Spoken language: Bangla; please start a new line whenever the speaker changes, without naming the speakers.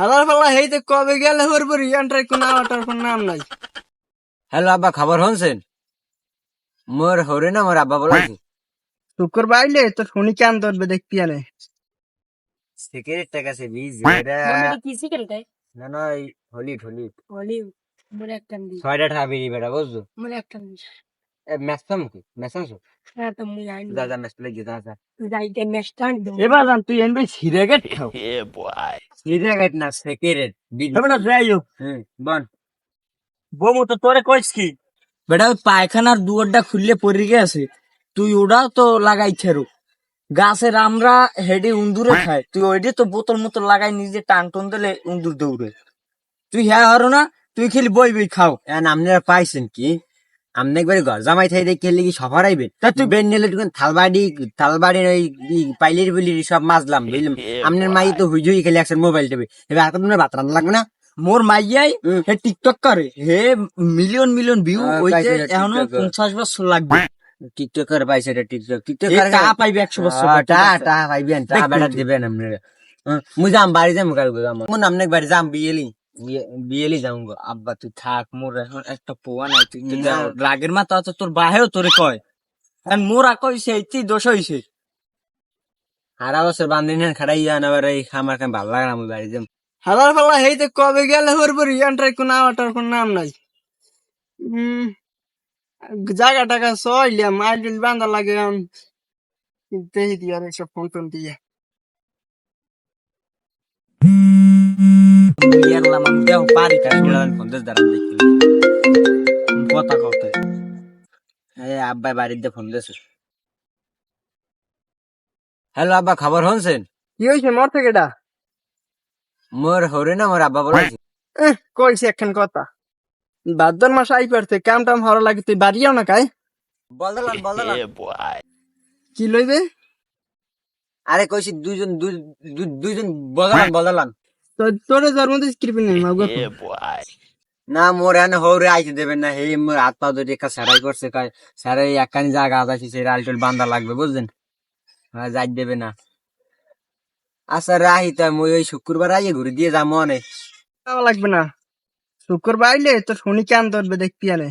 হালার ফালা হেইতে কবে গেলে হরবর ইয়ান্টার কোন আওয়াটার কোন নাম নাই।
হ্যালো আব্বা খবর শুনছেন? মোর হরে না মোর আব্বা বলেছে
শুক্র বাইলে তো শুনি কেন ধরবে দেখবি আনে?
সিগারেটটা কাছে বীজ
কি সিগারেট
না না হলিট হলিট
বলি মনে একটা
ছয়টা ঠা বেটা বুঝছ?
মনে একটা দি
এ ম্যাসাম কি ম্যাসাম সো
হ্যাঁ তো মুই আইন
যা যা গিয়ে যা যা
যাইতে মেস্টার দো
এবার জান তুই এনবে সিগারেট খাও
সিগারেট না সিগারেট বীজ
হবে না যাই
বন
বমু তো তোরে কইস কি বেটা ওই পায়খানার দুয়ারটা খুললে পড়ে গেছে তুই ওটাও তো লাগাইছে রো গাছের আমরা হেডে উন্দুরে খায় তুই ওইটা তো বোতল মতো লাগাই নিজে টান টন দিলে উন্দুর দৌড়ে তুই হ্যাঁ হারো না তুই খেলি বই বই খাও
আপনারা পাইছেন কি আপনি একবারে ঘর জামাই থাই দেখে লিখি সফর আইবেন তা তুই বেন নিলে তুই থালবাড়ি থালবাড়ির ওই পাইলির বিলির সব মাছলাম বুঝলাম? আপনার মাই তো হুই হুই খেলে একসাথে মোবাইল টেবে এবার আর তোমার ভাত রান্না লাগবে না?
মোর মাইয়াই। হে টিকটক করে। হে মিলিয়ন মিলিয়ন ভিউ
রে এখনও।
পঞ্চাশ বছর লাগবে।
টিকটকার পাইছে এটা টিকটক টিকটক
টাকা পাইবে একশো বছর
টা টা পাইবেন টা
তুই।
দিবেন আপনারা হ্যাঁ, মুই যাম বাড়ি যাম কাল যাম। মন আপনার বাড়ি যাম বিয়েলি। বিয়ে- বিয়েলি গো
আব্বা তুই থাক মোর এখন একটা পোয়া নাই তুই
না।
রাগের মাথা তো তোর বাহেও তোরে কয়। এখন মোর আ কইছে এইটি দোষ হইছে।
সারা বছর বান্ধিন খাড়াই যান আবার এই খামার খাম ভালো লাগে না মুই বাড়ি যাম
হালার ফালা হেইতে কবে গেলে হরবর ইয়ান্টার কোন আওয়াটার কোন নাম নাই। উম জায়গা টাকা সইলিয়া মাইল বান্ধা লাগে দেখি দিয়ে আর এসব ফোন টোন দিয়ে।
দাঁড়ান দেখি
কথা কথা
এই আব্বা বাড়িতে ফোন হ্যালো আব্বা খবর শুনছেন
কি হয়েছে? মর থেকে ডা
মোর হরে না মোর আব্বা
এহ, কইছে একখান কথা। ভাদ্র মাস আই পারতে কাম টাম হরা লাগে তুই বাড়িও না কাই?
বলদালান বলদালান
কি লইবে?
আরে কইছি দুইজন দুই- দুই- দুইজন বদলান বদলান
তো তোরে জন্ম দিস কৃপি নেই মাগো
না মোর এনে হৌরে আইতে দেবেন না হে মোর হাত পা ধরে একা সারাই করছে সারাই একখানি জায়গা আছে সেই আলটল বান্ধা লাগবে বুঝলেন? হ্যাঁ যাই দেবে না। আচ্ছা রাহি তা মুই ওই শুক্রবার আইয়ে ঘুরে দিয়ে যাব অনেক।
যাওয়া লাগবে না। শুক্রবার আইলে তো শুনি কেন ধরবে দেখবি আনে।